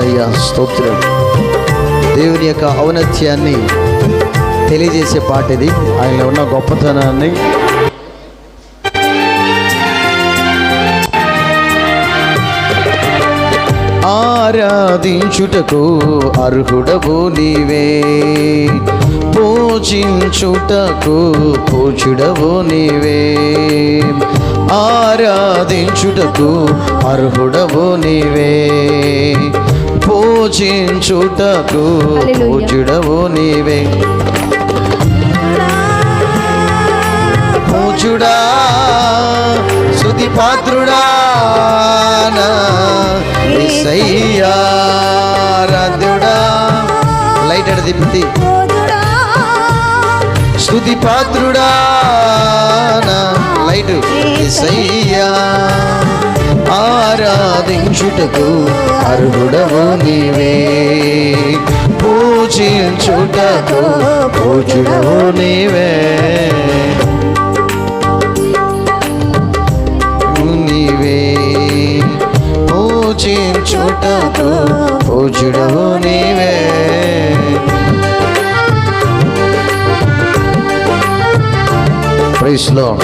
ఎస్ఐయా స్తోత్రం. దేవుని యొక్క ఔన్నత్యాన్ని తెలియజేసే పాట ఇది. ఆయనలో ఉన్న గొప్పతనాన్ని ఆరాధించుటకు అర్హుడవు నీవే. పూజించుటకు పూజుడవు నీవే. ఆరాధించుటకు అర్హుడవు నీవే. పూజించుటకు. పూజుడవు నీవే. పూజుడా శుతి పాత్రుడా రాధ్యుడా లైట్ అడ తిప్పి స్తుతి పాత్రుడా లైట్ యేసయ్యా ఆరాధించుటకు అర్హుడవు నీవే. పూజించుటకు పూజుడవు నీవే. నీవే. పూజించుటకు పూజుడవు నీవే. ప్రైస్లో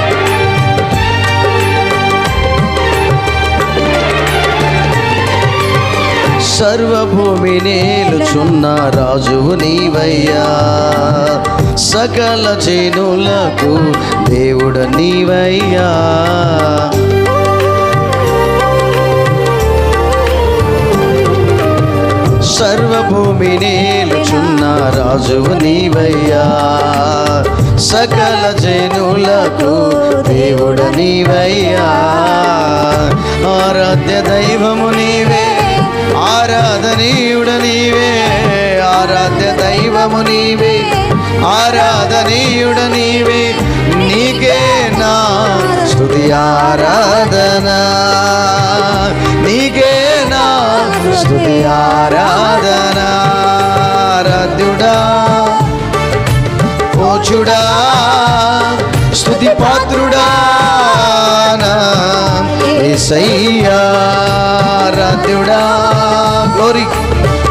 సర్వభూమి నేలుచున్న రాజువు నీవయ్యా. సకల చేనులకు దేవుడు నీవయ్యా. సర్వభూమి నేలుచున్న రాజువు నీవయ్యా. సకల జనులకు దేవుడు నీవయ్యా. ఆరాధ్య దైవము నీవే ఆరాధనీయుడ నీవే ఆరాధ్య దైవము నీవే. ఆరాధనీయుడ నీవే నీకే నా స్థుతి ఆరాధన. నీకే నా స్థుతి ఆరాధన. ఆరాధ్యుడా పోచుడా స్థుతి పాత్రుడా నా యేసయ్యా ఆరాధ్యుడా గ్లోరీ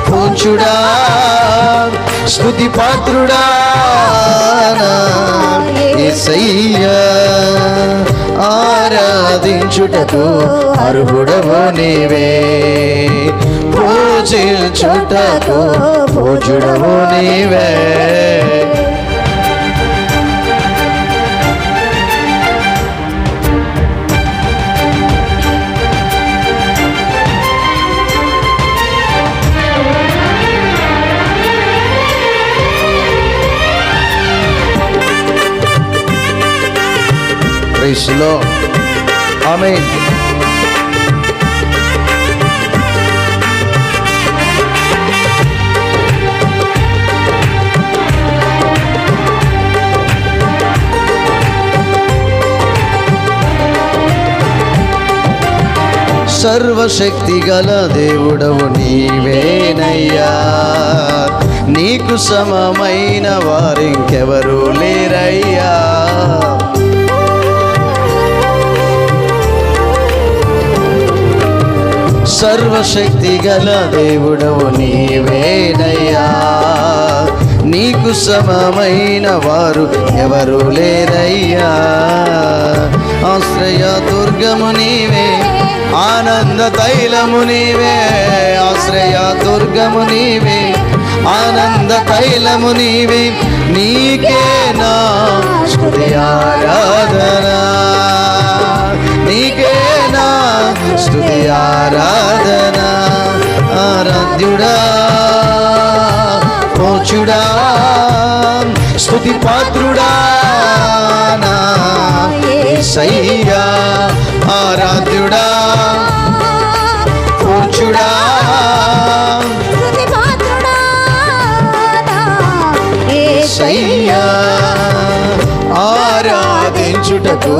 పూజుడా పాత్రుడా ఆరాధించుటకు అర్హుడవు నీవే? పూజించుటకు పూజుడవు నీవే? Praise ఆమె సర్వశక్తి గల దేవుడవు నీవేనయ్యా. నీకు సమమైన వారింకెవరూ లేరయ్యా. సర్వశక్తి గల దేవుడవు నీవేనయ్యా. నీకు సమమైన వారు ఎవరు లేరయ్యా ఆశ్రయ దుర్గము నీవే ఆనంద తైలము నీవే ఆశ్రయ దుర్గము నీవే ఆనంద తైలము నీవే నీకే నా స్తుతి ఆరాధనా. నీకేనా? స్థుతి ఆరాధన? ఆరాధ్యుడా? పోచుడా? స్థుతి పాత్రుడా? నా యేసయ్యా ఆరాధ్యుడా? పోచుడా? ఆరాధించుటకు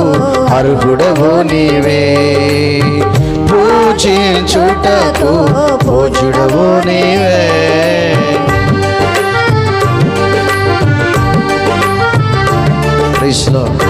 అర్హుడవు నీవే. పూజించుటకు పూజుడవు నీవే. Praise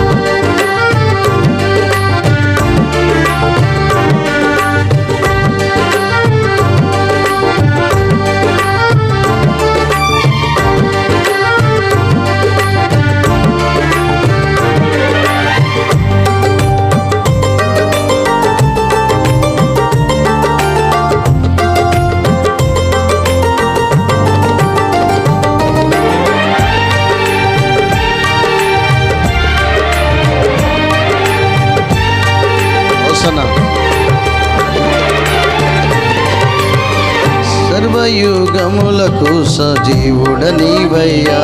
సర్వయుగములకు సజీవుడ నీవయ్యా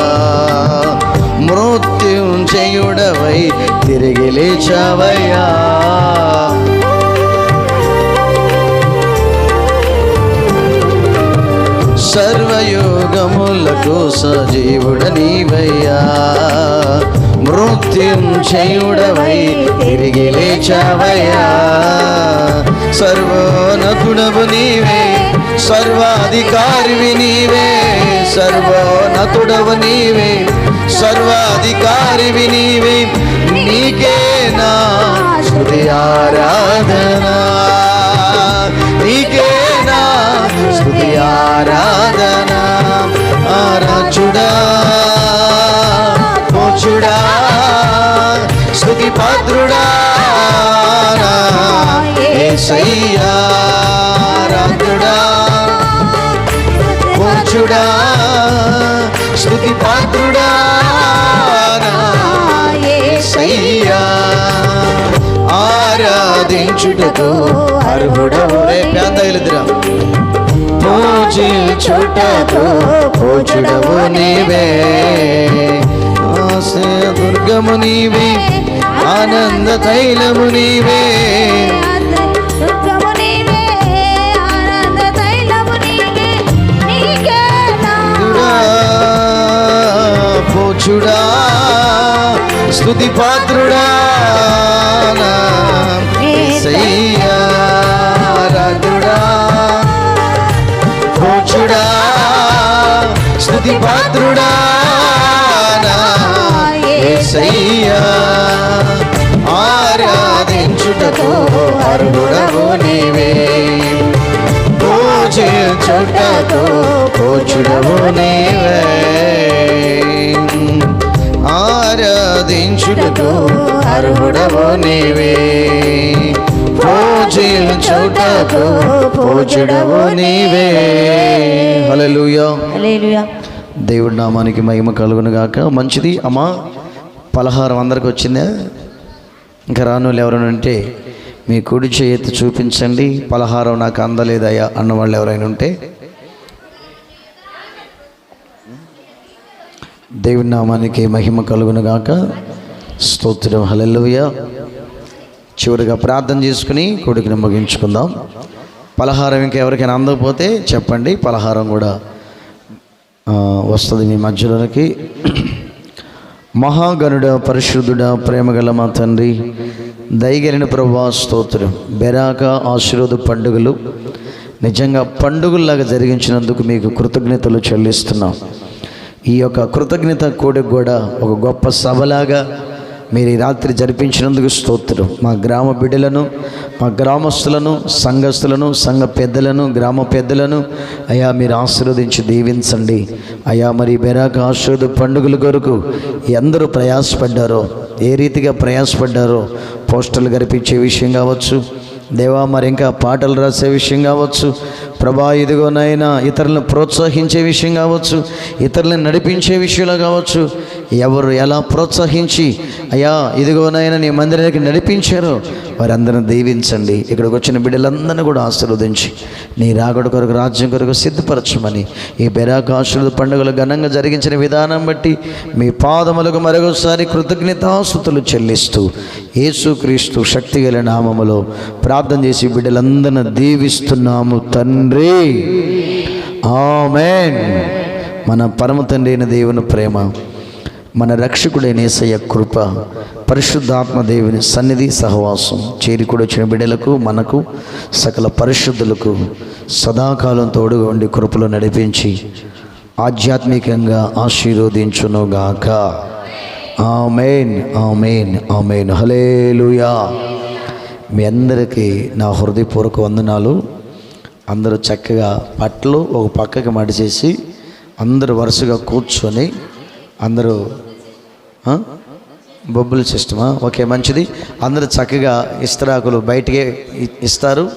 మృత్యుంజయుడవై తిరిగి లేచావయ్యా. సర్వయోగములకు సజీవుడ నీవయ్యా మృత్యుంజయుడవై తిరిగి లేచావయ్యా. సర్వోన్నతుడవు నీవే సర్వాధికారివి నీవే సర్వోన్నతుడవు నీవే సర్వాధికారివి నీవే. నీకే నా హృదయారాధనా. యేసయ్యా రాజుడా పోచుడా స్తుతి పాత్రుడా నా యేసయ్యా ఆరాధించుటకు అర్హుడవు రే పేదలుదిరా పూజించుటకు పూజుడవు నీవే. ఆశ దుర్గము నీవే ఆనంద తైలము నీవే. పోచుడా స్తుతి పాత్రుడా రాజుడా పోచుడా స్తుతి పాత్రుడా నా యేసయ్యా ఆరాధించుటకు అర్హుడవు నీవే. పూజించుటకు పూజుడవు నీవే. ఆరాధించుటకు అర్హుడవు నీవే. పూజించుటకు పూజుడవు నీవే. హల్లెలూయా. హల్లెలూయా. దేవుడి నామానికి మహిమ కలుగును గాక మంచిది. అమ్మా పలహారం అందరికి వచ్చిందా? ఇంకా రానులు ఎవరైనా ఉంటే మీ కుడి చేతి చూపించండి. పలహారం నాకు అందలేదయ్యా అన్న వాళ్ళు ఎవరైనా ఉంటే. దేవుని నామానికి మహిమ కలుగునుగాక స్తోత్రం. హల్లెలూయా. చివరిగా ప్రార్థన చేసుకుని కొడుకుని ముగించుకుందాం. పలహారం ఇంకా ఎవరికైనా అందకపోతే చెప్పండి. పలహారం కూడా వస్తుంది మీ మధ్యలోనికి. మహాగనుడ పరిశుద్ధుడ ప్రేమగల మా తండ్రి దయగలిన ప్రభా స్తోత్రం. బెరాక ఆశీర్వాద పండుగలు నిజంగా పండుగల్లాగా జరిగించినందుకు మీకు కృతజ్ఞతలు చెల్లిస్తున్నాం. ఈ యొక్క కృతజ్ఞత కూడికి కూడా ఒక గొప్ప సభలాగా మీరు ఈ రాత్రి జరిపించినందుకు స్తోత్రం. మా గ్రామ బిడ్డలను మా గ్రామస్తులను సంఘస్థులను సంఘ పెద్దలను గ్రామ పెద్దలను అయా మీరు ఆశీర్వదించి దీవించండి. అయా మరి బెరాక ఆశీర్వద పండుగల కొరకు ఎందరూ ప్రయాసపడ్డారో ఏ రీతిగా ప్రయాసపడ్డారో పోస్టర్లు గడిపించే విషయం కావచ్చు దేవా మరి ఇంకా పాటలు రాసే విషయం కావచ్చు ప్రభా ఇదిగోనైనా ఇతరులను ప్రోత్సహించే విషయం కావచ్చు ఇతరులను నడిపించే విషయంలో కావచ్చు ఎవరు ఎలా ప్రోత్సహించి అయ్యా ఇదిగోనైనా నీ మందిరానికి నడిపించారో వారందరిని దీవించండి. ఇక్కడికి వచ్చిన బిడ్డలందరినీ కూడా ఆశీర్వదించి నీ రాకడ కొరకు రాజ్యం కొరకు సిద్ధపరచమని ఈ బెరాకాశుల పండుగలు ఘనంగా జరిగించిన విధానం బట్టి మీ పాదములకు మరొకసారి కృతజ్ఞతాసుతులు చెల్లిస్తూ యేసుక్రీస్తు శక్తి గల నామములో ప్రార్థన చేసి బిడ్డలందరిని దీవిస్తున్నాము తండ్రి. ఆమెన్. మన పరమ తండ్రి అయిన దేవుని ప్రేమ మన రక్షకుడైన యేసయ్య కృప పరిశుద్ధాత్మ దేవుని సన్నిధి సహవాసం చేరికూడి వచ్చిన బిడ్డలకు మనకు సకల పరిశుద్ధులకు సదాకాలం తోడుగా ఉండి కృపలో నడిపించి ఆధ్యాత్మికంగా ఆశీర్వదించునుగాక. Amen amen amen. హలేలుయా మీ అందరికీ నా హృదయపూర్వక వందనాలు. అందరూ చక్కగా పట్లు ఒక పక్కకి మడిచేసి అందరూ వరుసగా కూర్చొని అందరూ ఆ? బొబ్బుల సిస్టమా? ఓకే మంచిది. అందరూ చక్కగా ఇస్తరాకులు బయటికే ఇస్తారు.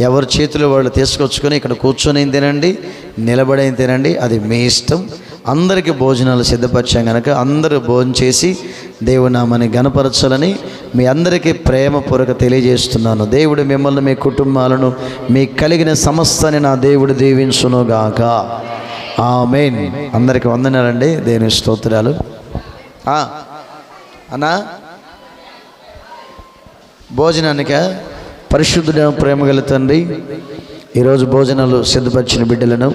ఎవరి చేతిలో వాళ్ళు తీసుకొచ్చుకొని ఇక్కడ కూర్చొని తినండి నిలబడి తినండి. అది మీ ఇష్టం. అందరికీ భోజనాలు సిద్ధపరిచాం కనుక అందరూ భోజనం చేసి దేవునామని గణపరచాలని మీ అందరికీ ప్రేమపూర్వక తెలియజేస్తున్నాను. దేవుడు మిమ్మల్ని మీ కుటుంబాలను మీ కలిగిన సమస్తని నా దేవుడు దీవించునుగాక. ఆమెన్. అందరికి వందనాలండి. దేవుని స్తోత్రాలు. అన్నా భోజనానిక? పరిశుద్ధుడ ప్రేమ గల తండ్రి ఈరోజు భోజనాలు సిద్ధపరిచిన బిడ్డలను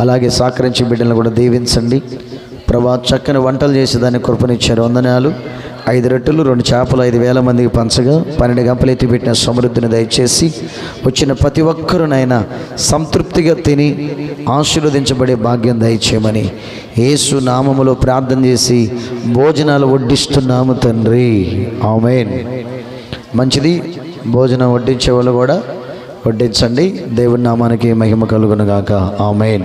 అలాగే సహకరించిన బిడ్డలను కూడా దీవించండి. ప్రభా చక్కని వంటలు చేసి దాన్ని కృపనిచ్చారు. వందనాలు. ఐదు రెట్టులు రెండు చేపలు ఐదు వేల మందికి పంచగా పన్నెండు గంపలు ఎత్తిపెట్టిన సమృద్ధిని దయచేసి వచ్చిన ప్రతి ఒక్కరునైనా సంతృప్తిగా తిని ఆశీర్వదించబడే భాగ్యం దయచేయమని యేసు నామములో ప్రార్థన చేసి భోజనాలు వడ్డిస్తున్నాము తండ్రి. ఆమెన్. మంచిది. భోజనం వడ్డించే వాళ్ళు కూడా వడ్డించండి. దేవుని నామానికి మహిమ కలుగునగాక. ఆమెన్.